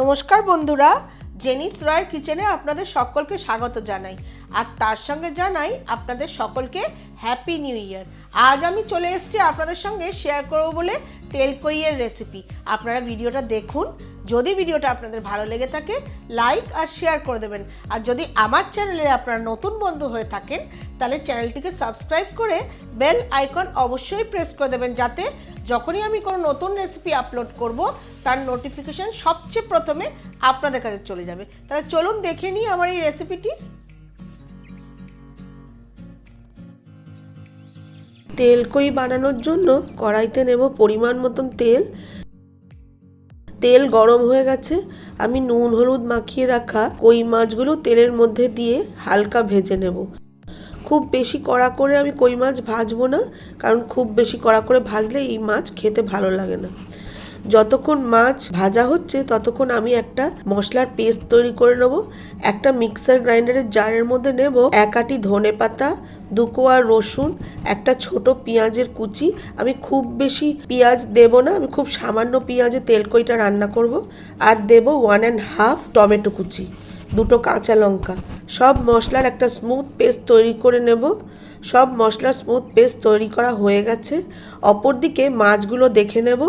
নমস্কার বন্ধুরা, জেনিস রয়ের কিচেনে আপনাদের সকলকে স্বাগত জানাই। আর তার সঙ্গে জানাই আপনাদের সকলকে হ্যাপি নিউ ইয়ার। আজ আমি চলে এসেছি আপনাদের সঙ্গে শেয়ার করব বলে তেলকইয়ের রেসিপি আপনারা ভিডিওটা দেখুন। যদি ভিডিওটা আপনাদের ভালো লেগে থাকে লাইক আর শেয়ার করে দেবেন। আর যদি আমার চ্যানেলে আপনারা নতুন বন্ধু হয়ে থাকেন, তাহলে চ্যানেলটিকে সাবস্ক্রাইব করে বেল আইকন অবশ্যই প্রেস করে দেবেন যাতে যখনই আমি কোনো নতুন রেসিপি আপলোড করব, তার নোটিফিকেশন সবচেয়ে প্রথমে আপনাদের কাছে চলে যাবে। তাহলে চলুন দেখে নিই আমার এই রেসিপিটি তেল কই বানানোর জন্য? কড়াইতে নেব পরিমাণ মতন তেল। তেল গরম হয়ে গেছে। আমি নুন, হলুদ মাখিয়ে রাখা কই মাছগুলো তেলের মধ্যে দিয়ে হালকা ভেজে নেব। খুব বেশি কড়া করে আমি কই মাছ ভাজবো না, কারণ খুব বেশি কড়া করে ভাজলে এই মাছ খেতে ভালো লাগে না। যতক্ষণ মাছ ভাজা হচ্ছে, ততক্ষণ আমি একটা মশলার পেস্ট তৈরি করে নেব, একটা মিক্সার গ্রাইন্ডারের জারের মধ্যে নেব, এক আটি ধনে পাতা দুকোয়া রসুন, একটা ছোট পেঁয়াজের কুচি। আমি খুব বেশি পেঁয়াজ দেব না, আমি খুব সামান্য পেঁয়াজে তেলকইটা রান্না করব, আর দেব ওয়ান অ্যান্ড হাফ টমেটো কুচি, দুটো কাঁচা লঙ্কা। সব মশলার একটা স্মুথ পেস্ট তৈরি করে নেব। সব মশলার স্মুথ পেস্ট তৈরি করা হয়ে গেছে। অপরদিকে মাছগুলো দেখে নেব।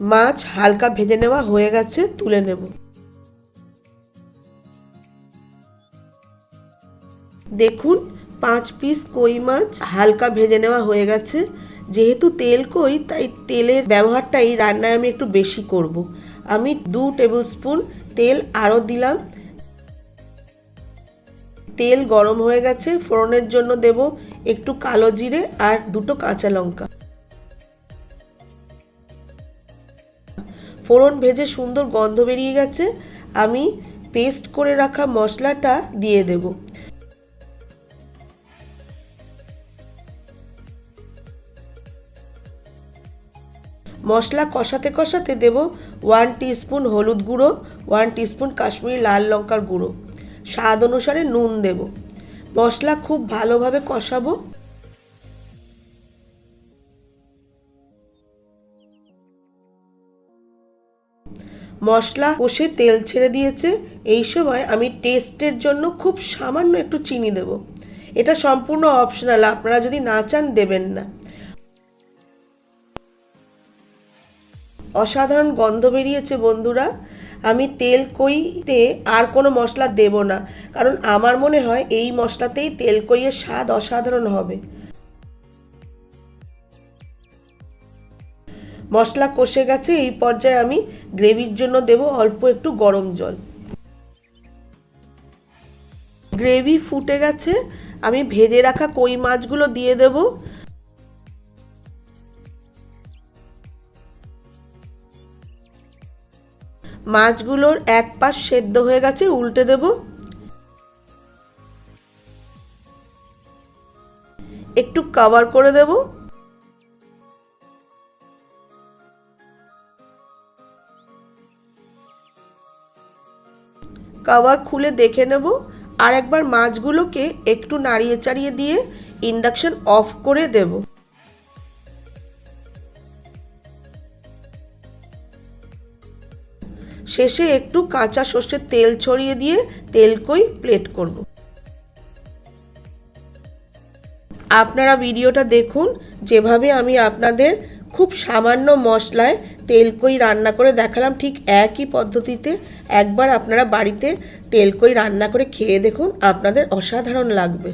মাছ হালকা ভেজে নেওয়া হয়ে গেছে, তুলে নেব। দেখুন, পাঁচ পিস কই মাছ হালকা ভেজে নেওয়া হয়ে গেছে। যেহেতু তেল কই, তাই তেলের ব্যবহারটাই রান্নায় আমি একটু বেশি করব। আমি দু টেবিল স্পুন তেল আরও দিলাম। তেল গরম হয়ে গেছে, ফোড়নের জন্য দেব একটু কালো জিরে আর দুটো কাঁচা লঙ্কা। ফোড়ন ভেজে সুন্দর গন্ধ বেরিয়ে গেছে। আমি পেস্ট করে রাখা মশলাটা দিয়ে দেব। মশলা কষাতে কষাতে দেব ওয়ান স্পুন হলুদ গুঁড়ো ওয়ান স্পুন কাশ্মীরি লাল লঙ্কার গুঁড়ো। স্বাদ অনুসারে নুন দেব। মশলা খুব ভালোভাবে কষাবো। মশলা কষে তেল ছেড়ে দিয়েছে। এই সময় আমি টেস্টের জন্য খুব সামান্য একটু চিনি দেব। এটা সম্পূর্ণ অপশনাল আপনারা যদি না চান দেবেন না। অসাধারণ গন্ধ বেরিয়েছে বন্ধুরা। আমি তেল কইতে আর কোনো মশলা দেব না, কারণ আমার মনে হয় এই মশলাতেই তেল কইয়ের স্বাদ অসাধারণ হবে। মশলা কষে গেছে, এই পর্যায়ে আমি গ্রেভির জন্য দেব অল্প একটু গরম জল। গ্রেভি ফুটে গেছে, আমি ভেজে রাখা কই মাছগুলো দিয়ে দেব। মাছগুলোর এক পাশ সেদ্ধ হয়ে গেছে, উল্টে দেব। একটু কভার করে দেবো। কভার খুলে দেখে নেব আর একবার মাছগুলোকে একটু নাড়িয়ে চাড়িয়ে দিয়ে ইন্ডাকশন অফ করে দেব। শেষে একটু কাঁচা সর্ষের তেল ছড়িয়ে দিয়ে তেলকই প্লেট করব। আপনারা ভিডিওটা দেখুন, যেভাবে আমি আপনাদের খুব সামান্য মশলায় তেলকই রান্না করে দেখালাম, ঠিক একই পদ্ধতিতে একবার আপনারা বাড়িতে তেলকই রান্না করে খেয়ে দেখুন, আপনাদের অসাধারণ লাগবে।